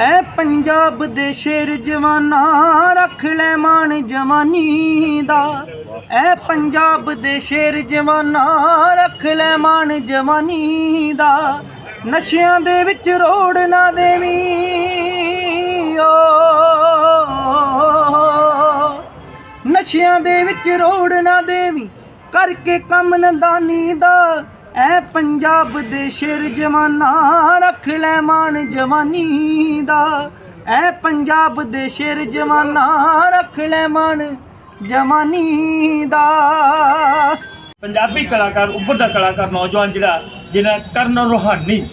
ਐ ਪੰਜਾਬ ਦੇ ਸ਼ੇਰ ਜਵਾਨਾ, ਰੱਖ ਲੈ ਮਾਣ ਜਵਾਨੀ ਦਾ। ਐ ਪੰਜਾਬ ਦੇ ਸ਼ੇਰ ਜਵਾਨਾ, ਰੱਖ ਲੈ ਮਾਣ ਜਵਾਨੀ ਦਾ। ਨਸ਼ਿਆਂ ਦੇ ਵਿੱਚ ਰੋੜ ਨਾ ਦੇਵੀਂ, ਓ। ਨਸ਼ਿਆਂ ਦੇ ਵਿੱਚ ਰੋੜ ਨਾ ਦੇਵੀ, ਕਰਕੇ ਕੰਮ ਨਦਾਨੀ ਦਾ। ਐ ਪੰਜਾਬ ਦੇ ਸ਼ੇਰ ਜਵਾਨਾ, ਰੱਖ ਲੈ ਮਾਣ ਜਵਾਨੀ ਦਾ। ਐ ਪੰਜਾਬ ਦੇ ਸ਼ੇਰ ਜਵਾਨਾ, ਰੱਖ ਲੈ ਮਾਣ ਜਵਾਨੀ ਦਾ। ਪੰਜਾਬੀ ਕਲਾਕਾਰ, ਉੱਭਰਦਾ ਕਲਾਕਾਰ ਨੌਜਵਾਨ ਜਿਹੜਾ ਜਿਹਨਾਂ ਕਰਨ ਰੂਹਾਨੀ।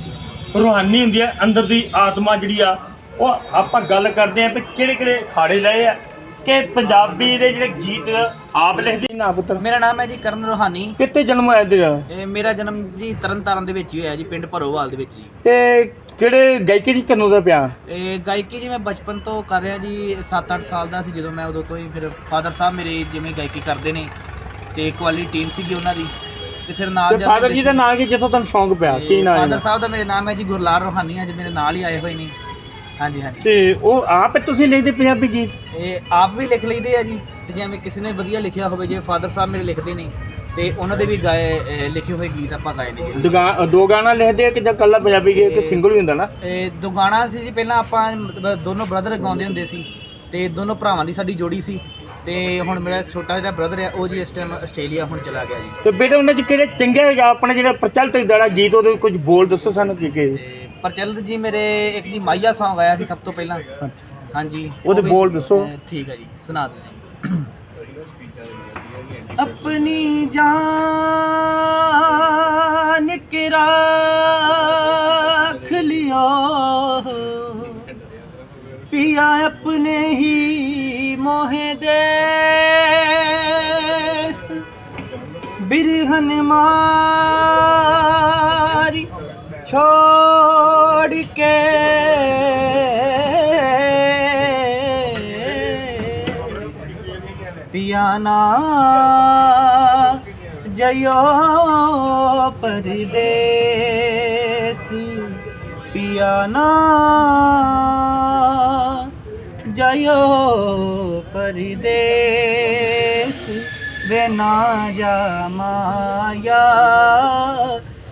ਰੂਹਾਨੀ ਹੁੰਦੀ ਹੈ, ਅੰਦਰ ਦੀ ਆਤਮਾ ਜਿਹੜੀ ਆ, ਉਹ ਆਪਾਂ ਗੱਲ ਕਰਦੇ ਆਂ ਵੀ ਕਿਹੜੇ ਕਿਹੜੇ ਖਾੜੇ ਲਏ ਆ। ਕਿ ਪੰਜਾਬੀ ਦੇ ਜਿਹੜੇ ਗੀਤ ਆਪ ਲਿਖਦੇ? ਨਾ ਪੁੱਤਰ ਮੇਰਾ ਨਾਮ ਹੈ ਜੀ ਕਰਨ ਰੋਹਾਨੀ। ਕਿੱਥੇ ਜਨਮ ਹੋਇਆ ਤੇਰਾ ਇਹ ਮੇਰਾ ਜਨਮ ਜੀ ਤਰਨਤਾਰਨ ਦੇ ਵਿੱਚ ਹੀ ਹੋਇਆ ਜੀ ਪਿੰਡ ਭਰੋਵਾਲ ਦੇ ਵਿੱਚ ਜੀ। ਤੇ ਕਿਹੜੇ ਗਾਇਕੀ ਦੀ ਕਨੂ ਦਾ ਪਿਆ? ਇਹ ਗਾਇਕੀ ਜੀ ਮੈਂ ਬਚਪਨ ਤੋਂ ਕਰ ਰਿਹਾ ਜੀ 7-8 ਸਾਲ ਦਾ ਸੀ ਜਦੋਂ ਮੈਂ ਉਦੋਂ ਤੋਂ ਹੀ ਫਿਰ ਫਾਦਰ ਸਾਹਿਬ ਮੇਰੇ ਜਿਵੇਂ ਗਾਇਕੀ ਕਰਦੇ ਨੇ ਤੇ ਕੁਆਲਿਟੀ ਟੀਮ ਸੀਗੀ ਉਹਨਾਂ ਦੀ ਤੇ ਫਿਰ ਨਾਲ ਤੇ ਫਾਦਰ ਜੀ ਦਾ ਨਾਂ ਕੀ ਜਿੱਥੋਂ ਤੁਹਾਨੂੰ ਸ਼ੌਂਕ ਪਿਆ ਕੀ ਨਾਂ ਫਾਦਰ ਹੈ ਸਾਹਿਬ ਦਾ ਮੇਰੇ ਨਾਮ ਹੈ ਜੀ ਗੁਰਲਾਲ ਰੋਹਾਨੀ ਅੱਜ ਮੇਰੇ ਨਾਲ ਹੀ ਆਏ ਹੋਏ ਨੇ। ਹਾਂਜੀ ਹਾਂਜੀ। ਤੇ ਉਹ ਆਪ ਤੁਸੀਂ ਲਿਖਦੇ ਪੰਜਾਬੀ ਗੀਤ? ਇਹ ਆਪ ਵੀ ਲਿਖ ਲਈਦੇ ਆ ਜੀ ਤੇ ਜਿਵੇਂ ਕਿਸੇ ਨੇ ਵਧੀਆ ਲਿਖਿਆ ਹੋਵੇ ਜੇ ਫਾਦਰ ਸਾਹਿਬ ਮੇਰੇ ਲਿਖਦੇ ਨੇ ਤੇ ਉਹਨਾਂ ਦੇ ਵੀ ਗਾਏ ਅਹ, ਲਿਖੇ ਹੋਏ ਗੀਤ ਆਪਾਂ ਗਾਏ ਨੇ ਜੀ। ਦੁਗਾ- ਦੋ ਗਾਣਾ ਲਿਖਦੇ ਆ ਕਿ ਜਾਂ ਕੱਲਾ ਪੰਜਾਬੀ ਗੀਤ ਕਿ ਸਿੰਗਲ ਵੀ ਹੁੰਦਾ ਨਾ? ਇਹ ਦੋ ਗਾਣਾ ਸੀ ਜੀ ਪਹਿਲਾਂ ਆਪਾਂ ਮਤਲਬ ਦੋਨੋਂ ਬ੍ਰਦਰ ਗਾਉਂਦੇ ਹੁੰਦੇ ਸੀ ਤੇ ਦੋਨੋਂ ਭਰਾਵਾਂ ਦੀ ਸਾਡੀ ਜੋੜੀ ਸੀ ਤੇ ਹੁਣ ਮੇਰਾ ਛੋਟਾ ਜਿਹੜਾ ਬ੍ਰਦਰ ਹੈ ਉਹ ਜੀ ਇਸ ਟਾਈਮ ਆਸਟ੍ਰੇਲੀਆ ਹੁਣ ਚਲਾ ਗਿਆ ਜੀ। ਤੇ ਬੇਟਾ ਉਹਨਾਂ ਚ ਕਿਹੜੇ ਚੰਗੇ ਆਪਣੇ ਜਿਹੜਾ ਪ੍ਰਚਲਿਤ ਜਿਹੜਾ ਗੀਤ ਉਹਦੇ ਕੁਝ ਬੋਲ ਦੱਸੋ ਸਾਨੂੰ ਕੀ ਕੀ ਤੇ ਪ੍ਰਚਲਿਤ ਜੀ ਮੇਰੇ ਇੱਕ ਜੀ ਮਾਈਆ Song ਆਇਆ ਸੀ ਸਭ ਤੋਂ ਪਹਿਲਾਂ ਹਾਂਜੀ ਉਹਦੇ ਉਹ ਵੀ- ਬੋਲ ਦੱਸੋ। ਅਹ, ਠੀਕ ਹੈ ਜੀ ਸੁਣਾ ਦਿੰਦੇ अपनी जान के राख लिया पिया अपने ही मोहे देस बिरहन मारी ਛੋੜ ਕੇ। ਪਿਆਨਾ ਜਯੋ ਪਰਦੇਸੀ। ਪਿਆਨਾ ਜਯੋ ਪਰਦੇਸੀ। ਵੇ ਨਾ ਜਾ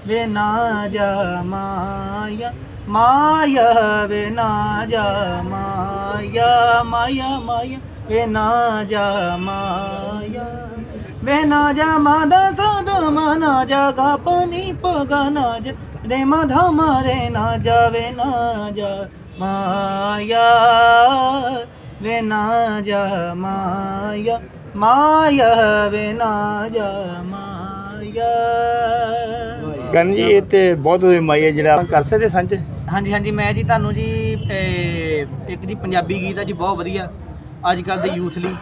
ਵੇ ਨਾ ਜਾ ਮਾਇਆ ਮਾਇਆ ਵੇ ਨਾ ਜਾ ਮਾਇਆ ਮਾਇਆ ਮਾਇਆ ਵੇ ਨਾ ਜਾ ਮਾਇਆ। ਵੇ ਨਾ ਜਾ ਮਾਦਾ ਸਾਧੂ ਮਨਾ ਜਾਗਾ ਪਨੀ ਪਗਾ ਨਾ ਜਾ। ਰੇ ਮਾਧਾ ਮਾਰੇ ਨਾ ਜਾਵੇ ਨਾ ਜਾ ਮਾਇਆ। ਵੇ ਨਾ ਜਾ ਮਾਇਆ ਮਾਇਆ ਵੇ ਨਾ ਜਾ ਮਾਇਆ। ਕਰਨ ਜੀ ਇਹ ਤੇ ਬਹੁਤ ਹੋਈ ਮਾਈ ਹੈ ਜਿਹੜਾ ਆਪਾਂ ਕਰ ਸਕਦੇ ਸੰਚ। ਹਾਂਜੀ ਹਾਂਜੀ ਮੈਂ ਜੀ ਤੁਹਾਨੂੰ ਜੀ ਇਹ, ਇੱਕ ਜੀ ਪੰਜਾਬੀ ਗੀਤ ਆ ਜੀ ਬਹੁਤ ਵਧੀਆ। ਅੱਜ ਕੱਲ ਦੇ ਯੂਥ ਲਈ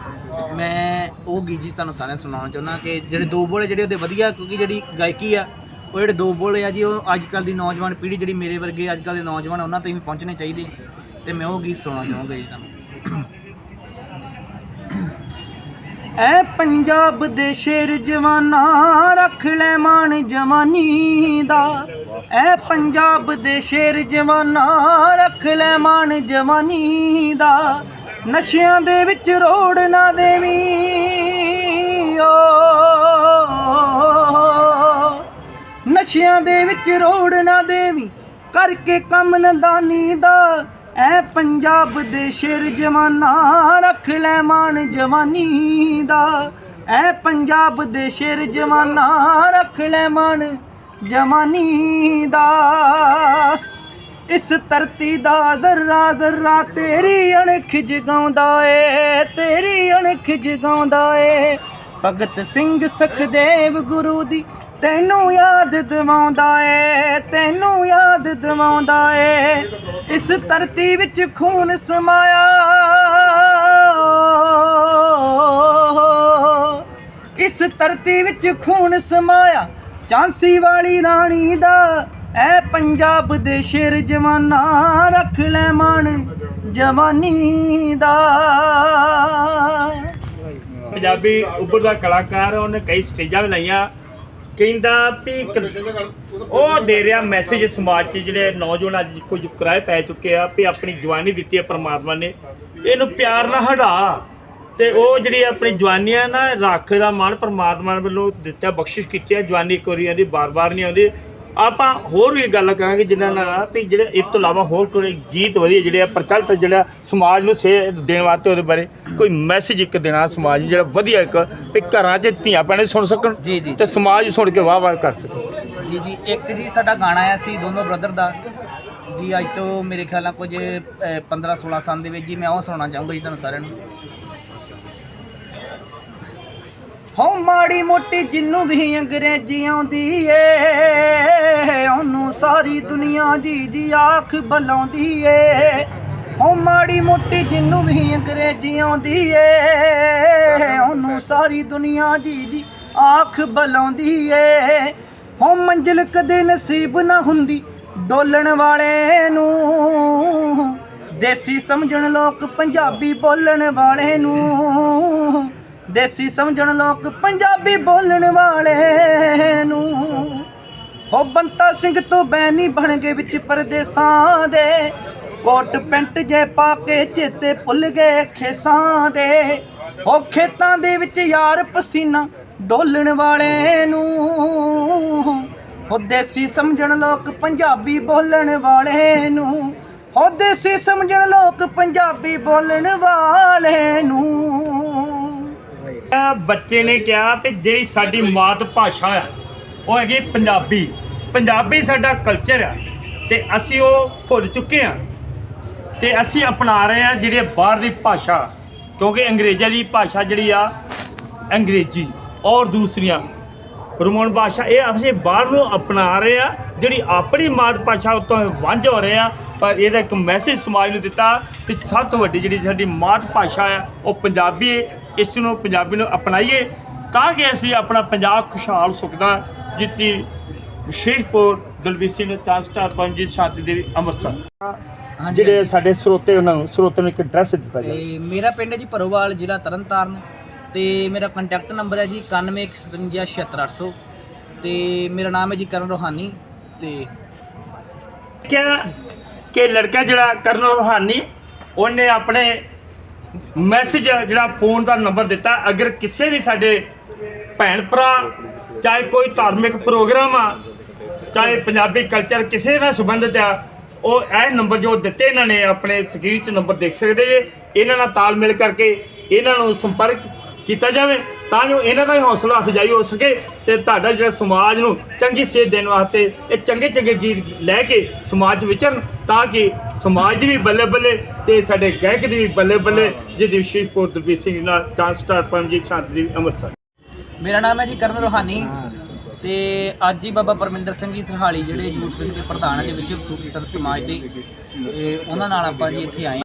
ਮੈਂ ਉਹ ਗੀਤ ਜੀ ਤੁਹਾਨੂੰ ਸਾਰਿਆਂ ਨੂੰ ਸੁਣਾਉਣਾ ਚਾਹੁੰਦਾ ਕਿ ਜਿਹੜੇ ਦੋ ਬੋਲੇ ਜਿਹੜੇ ਉਹਦੇ ਵਧੀਆ ਕਿਉਂਕਿ ਜਿਹੜੀ ਗਾਇਕੀ ਆ ਉਹ ਜਿਹੜੇ ਦੋ ਬੋਲੇ ਆ ਜੀ ਉਹ ਅੱਜ ਕੱਲ ਦੀ ਨੌਜਵਾਨ ਪੀੜ੍ਹੀ ਜਿਹੜੀ ਮੇਰੇ ਵਰਗੇ ਅੱਜ ਕੱਲ ਦੇ ਨੌਜਵਾਨ ਉਹਨਾਂ ਤੱਕ ਵੀ ਪਹੁੰਚਣੇ ਚਾਹੀਦੇ। ਤੇ ਮੈਂ ਉਹ ਗੀਤ ਸੁਣਾਉਣਾ ਚਾਹੂੰਗਾ ਜੀ ਤੁਹਾਨੂੰ। ਐ ਪੰਜਾਬ ਦੇ ਸ਼ੇਰ ਜਵਾਨਾ, ਰੱਖ ਲੈ ਮਾਣ ਜਵਾਨੀ ਦਾ। ਐ ਪੰਜਾਬ ਦੇ ਸ਼ੇਰ ਜਵਾਨਾ, ਰੱਖ ਲੈ ਮਾਣ ਜਵਾਨੀ ਦਾ। ਨਸ਼ਿਆਂ ਦੇ ਵਿੱਚ ਰੋੜ ਨਾ ਦੇਵੀਂ, ਓ। ਨਸ਼ਿਆਂ ਦੇ ਵਿੱਚ ਰੋੜ ਨਾ ਦੇਵੀ, ਕਰਕੇ ਕੰਮ ਨਦਾਨੀ ਦਾ। ਐ ਪੰਜਾਬ ਦੇ ਸ਼ੇਰ ਜਵਾਨਾ, ਰੱਖ ਲੈ ਮਾਣ ਜਵਾਨੀ ਦਾ। ਐ ਪੰਜਾਬ ਦੇ ਸ਼ੇਰ ਜਵਾਨਾ, ਰੱਖ ਲੈ ਮਾਣ ਜਵਾਨੀ ਦਾ। ਇਸ ਧਰਤੀ ਦਾ ਜ਼ਰਾ ਜ਼ਰਾ ਤੇਰੀ ਅਣਖ ਜਗਾਉਂਦਾ ਏ, ਤੇਰੀ ਅਣਖ ਜਗਾਉਂਦਾ ਏ। ਭਗਤ ਸਿੰਘ ਸਖਦੇਵ ਗੁਰੂ ਦੀ ਤੈਨੂੰ ਯਾਦ ਦਿਵਾਉਂਦਾ ਏ, ਤੈਨੂੰ ਯਾਦ ਦਿਵਾਉਂਦਾ ਏ। ਇਸ ਧਰਤੀ ਵਿੱਚ ਖੂਨ ਸਮਾਇਆ। ਇਸ ਧਰਤੀ ਵਿੱਚ ਖੂਨ ਸਮਾਇਆ। ਝਾਂਸੀ ਵਾਲੀ ਰਾਣੀ ਦਾ ਐ ਪੰਜਾਬ ਦੇ ਸ਼ੇਰ ਜਵਾਨਾ ਰੱਖ ਲੈ ਮਨ ਜਵਾਨੀ ਦਾ। ਪੰਜਾਬੀ ਉੱਭਰਦਾ ਕਲਾਕਾਰ, ਉਹਨੇ ਕਈ ਸਟੇਜਾਂ ਵੀ ਲਾਈਆਂ ਕਹਿੰਦਾ ਵੀ ਇੱਕ- ਉਹ ਦੇ ਰਿਹਾ ਮੈਸੇਜ ਸਮਾਜ 'ਚ ਜਿਹੜੇ ਨੌਜਵਾਨ ਅੱਜ ਕੁਝ ਕਿਰਾਏ ਪੈ ਚੁੱਕੇ ਆ ਵੀ ਆਪਣੀ ਜਵਾਨੀ ਦਿੱਤੀ ਹੈ ਪਰਮਾਤਮਾ ਨੇ। ਇਹਨੂੰ ਪਿਆਰ ਨਾਲ ਹਟਾ ਤੇ ਉਹ ਜਿਹੜੀ ਆਪਣੀ ਜਵਾਨੀ ਆ ਨਾ, ਰੱਖ ਦਾ ਮਾਣ ਪਰਮਾਤਮਾ ਵੱਲੋਂ ਦਿੱਤਾ, ਬਖਸ਼ਿਸ਼ ਕੀਤੀ ਹੈ ਜਵਾਨੀ ਇੱਕ ਵਾਰੀ ਆਉਂਦੀ ਬਾਰ-ਬਾਰ ਨਹੀਂ ਆਉਂਦੀ। ਆਪਾਂ ਹੋਰ ਵੀ ਗੱਲ ਕਰਾਂਗੇ ਜਿਨ੍ਹਾਂ ਨਾਲ ਵੀ ਜਿਹੜੇ ਇਸ ਤੋਂ ਇਲਾਵਾ ਹੋਰ ਕੋਈ ਗੀਤ ਵਧੀਆ ਜਿਹੜੇ ਆ ਪ੍ਰਚਲਿਤ ਜਿਹੜਾ ਸਮਾਜ ਨੂੰ ਸੇ ਦੇਣ ਵਾਸਤੇ ਉਹਦੇ ਬਾਰੇ ਕੋਈ ਮੈਸੇਜ ਇੱਕ ਦੇਣਾ ਸਮਾਜ ਨੂੰ ਜਿਹੜਾ ਵਧੀਆ ਇੱਕ ਵੀ ਘਰਾਂ 'ਚ ਧੀਆਂ ਭੈਣਾਂ ਸੁਣ ਸਕਣ ਜੀ, ਜੀ। ਤੇ ਸਮਾਜ ਸੁਣ ਕੇ ਵਾਹ ਵਾਹ ਕਰ ਸਕੇ ਜੀ ਜੀ। ਇੱਕ ਜੀ ਸਾਡਾ ਗਾਣਾ ਆਇਆ ਸੀ ਦੋਨੋਂ ਬ੍ਰਦਰ ਦਾ। ਜੀ ਅੱਜ ਤੋਂ ਮੇਰੇ ਖਿਆਲ ਨਾਲ ਕੁਝ 15 16 ਸਾਲ ਦੇ ਵਿੱਚ ਜੀ ਮੈਂ ਉਹ ਸੁਣਾਉਣਾ ਚਾਹੂੰਗਾ ਜੀ ਤੁਹਾਨੂੰ ਸਾਰਿਆਂ ਨੂੰ। ਹੋ ਮਾੜੀ ਮੋਟੀ ਜਿੰਨੂੰ ਵੀ ਅੰਗਰੇਜ਼ੀ ਆਉਂਦੀ ਏ, ਉਹਨੂੰ ਸਾਰੀ ਦੁਨੀਆ ਦੀ ਜੀ ਆਖ ਬਲਾਉਂਦੀ ਏ। ਹੋ ਮਾੜੀ ਮੋਟੀ ਜਿੰਨੂੰ ਵੀ ਅੰਗਰੇਜ਼ੀ ਆਉਂਦੀ ਏ, ਉਹਨੂੰ ਸਾਰੀ ਦੁਨੀਆ ਦੀ ਜੀ ਆਖ ਬਲਾਉਂਦੀ ਏ। ਹੋ ਮੰਜ਼ਿਲ ਕਦੇ ਨਸੀਬ ਨਾ ਹੁੰਦੀ ਡੋਲਣ ਵਾਲੇ ਨੂੰ, ਦੇਸੀ ਸਮਝਣ ਲੋਕ ਪੰਜਾਬੀ ਬੋਲਣ ਵਾਲੇ ਨੂੰ। ਦੇਸੀ ਸਮਝਣ ਲੋਕ ਪੰਜਾਬੀ ਬੋਲਣ ਵਾਲੇ ਨੂੰ। ਹੋ ਬੰਤਾ ਸਿੰਘ ਤੋਂ ਬੈਨੀ ਬਣ ਗਏ ਵਿੱਚ ਪਰਦੇਸਾਂ ਦੇ। ਕੋਟ ਪੈਂਟ ਜੇ ਪਾ ਕੇ ਚੇਤੇ ਭੁੱਲ ਗਏ ਖੇਸਾਂ ਦੇ। ਹੋ ਖੇਤਾਂ ਦੇ ਵਿੱਚ ਯਾਰ ਪਸੀਨਾ ਡੋਲਣ ਵਾਲੇ ਨੂੰ। ਹੋ ਦੇਸੀ ਸਮਝਣ ਲੋਕ ਪੰਜਾਬੀ ਬੋਲਣ ਵਾਲੇ ਨੂੰ। ਹੋ ਦੇਸੀ ਸਮਝਣ ਲੋਕ ਪੰਜਾਬੀ ਬੋਲਣ ਵਾਲੇ ਨੂੰ। ਬੱਚੇ ਨੇ ਕਿਹਾ ਕਿ ਜਿਹੜੀ ਸਾਡੀ ਮਾਤ ਭਾਸ਼ਾ ਆ, ਉਹ ਹੈਗੀ ਪੰਜਾਬੀ। ਪੰਜਾਬੀ ਸਾਡਾ ਕਲਚਰ ਆ, ਤੇ ਅਸੀਂ ਉਹ ਭੁੱਲ ਚੁੱਕੇ ਆ। ਤੇ ਅਸੀਂ ਅਪਣਾ ਰਹੇ ਆ ਜਿਹੜੇ ਬਾਹਰ ਦੀ ਭਾਸ਼ਾ, ਕਿਉਂਕਿ ਅੰਗਰੇਜ਼ਾਂ ਦੀ ਭਾਸ਼ਾ ਜਿਹੜੀ ਆ, ਅੰਗਰੇਜ਼ੀ ਔਰ ਦੂਸਰੀਆਂ। ਰੋਮਨ ਭਾਸ਼ਾ, ਇਹ ਅਸੀਂ ਬਾਹਰ ਨੂੰ ਅਪਣਾ ਰਹੇ ਆ, ਜਿਹੜੀ ਆਪਣੀ ਮਾਤ ਭਾਸ਼ਾ ਉਤੋਂ ਵਾਂਝ ਹੋ ਰਹੇ ਆ, ਪਰ ਇਹਦਾ ਇੱਕ ਮੈਸੇਜ ਸਮਾਜ ਨੂੰ ਦਿੱਤਾ ਕਿ ਸਭ ਤੋਂ ਵੱਡੀ ਜਿਹੜੀ ਸਾਡੀ ਮਾਤ ਭਾਸ਼ਾ ਆ, ਉਹ ਪੰਜਾਬੀ ਹੈ ਇਸ ਨੂੰ ਪੰਜਾਬੀ ਨੂੰ ਅਪਣਾਈਏ ਤਾਂ ਕਿ ਅਸੀਂ ਆਪਣਾ ਪੰਜਾਬ ਖੁਸ਼ਹਾਲ ਸੁਖਦਾ ਜਿੱਤੀ ਵਿਸ਼ੇਸ਼ਪੁਰ ਦਲਵੀਰ ਸਿੰਘ ਚਾਰ ਸਟਾਰ ਪੰਜੀ ਸ਼ਾਂਤੀ ਦੇਵੀ ਅੰਮ੍ਰਿਤਸਰ। ਜਿਹੜੇ ਸਾਡੇ ਸਰੋਤੇ ਉਹਨਾਂ ਨੂੰ ਸਰੋਤੇ ਨੂੰ ਇੱਕ ਐਡਰੈਸ ਦਿੱਤਾ ਜਾਵੇ ਮੇਰਾ ਪਿੰਡ ਹੈ ਜੀ ਭਰੋਵਾਲ ਜ਼ਿਲ੍ਹਾ ਤਰਨਤਾਰਨ। ਤੇ ਮੇਰਾ ਕੰਟੈਕਟ ਨੰਬਰ ਹੈ ਜੀ 9157767800 ਤੇ ਮੇਰਾ ਨਾਮ ਹੈ ਜੀ ਕਰਨ ਰੋਹਾਨੀ ਤੇ ਕਿਹਾ ਕਿ ਲੜਕਾ ਜਿਹੜਾ ਕਰਨ ਰੋਹਾਨੀ ਉਹਨੇ ਆਪਣੇ ਮੈਸੇਜ ਜਿਹੜਾ ਫੋਨ ਦਾ ਨੰਬਰ ਦਿੱਤਾ, ਅਗਰ ਕਿਸੇ ਵੀ ਸਾਡੇ ਭੈਣ ਭਰਾ, ਚਾਹੇ ਕੋਈ ਧਾਰਮਿਕ ਪ੍ਰੋਗਰਾਮ ਆ, ਚਾਹੇ ਪੰਜਾਬੀ ਕਲਚਰ ਕਿਸੇ ਨਾਲ ਸੰਬੰਧਿਤ ਆ, ਉਹ ਇਹ ਨੰਬਰ ਜੋ ਦਿੱਤੇ ਇਹਨਾਂ ਨੇ, ਆਪਣੇ ਸਕਰੀਨ 'ਚ ਨੰਬਰ ਦੇਖ ਸਕਦੇ ਜੇ, ਇਹਨਾਂ ਨਾਲ ਤਾਲਮੇਲ ਕਰਕੇ ਇਹਨਾਂ ਨੂੰ ਸੰਪਰਕ ਕੀਤਾ ਜਾਵੇ। ਤਾਂ ਜੋ ਇਹਨਾਂ ਦਾ ਵੀ ਹੌਸਲਾ ਅਫਜ਼ਾਈ ਹੋ ਸਕੇ ਤੇ ਤੁਹਾਡਾ ਜਿਹੜਾ ਸਮਾਜ ਨੂੰ ਚੰਗੀ ਸੇਧ ਦੇਣ ਵਾਸਤੇ ਇਹ ਚੰਗੇ ਚੰਗੇ ਗੀਤ ਲੈ ਕੇ ਸਮਾਜ 'ਚ ਵਿਚਰਨ ਤਾਂ ਕਿ ਸਮਾਜ ਦੀ ਵੀ ਬੱਲੇ ਬੱਲੇ ਤੇ ਸਾਡੇ ਗਾਇਕ ਦੀ ਵੀ ਬੱਲੇ ਬੱਲੇ ਜਿਹਦੀ ਵਿਸ਼ੇਸ਼ ਪੋਤਰ ਸਿੰਘ ਨਾਲ ਚਾਂਸ ਸਟਾਰ ਪਰਮਜੀਤ ਸ਼ਾਂਤੀ ਦੀ ਅੰਮ੍ਰਿਤਸਰ। ਮੇਰਾ ਨਾਮ ਹੈ ਜੀ ਕਰਨ ਰੋਹਾਨੀ ਤੇ ਅੱਜ ਹੀ ਬਾਬਾ ਪਰਮਿੰਦਰ ਸਿੰਘ ਜੀ ਸਰਹਾਲੀ ਜਿਹੜੇ ਯੂਥ ਵਿੰਗ ਦੇ ਪ੍ਰਧਾਨ ਹੈ ਵਿਸ਼ਵ ਸੂਫੀ ਸੰਤ ਸਮਾਜ ਦੇ ਉਹਨਾਂ ਨਾਲ ਆਪਾਂ ਜੀ ਇੱਥੇ ਆਏ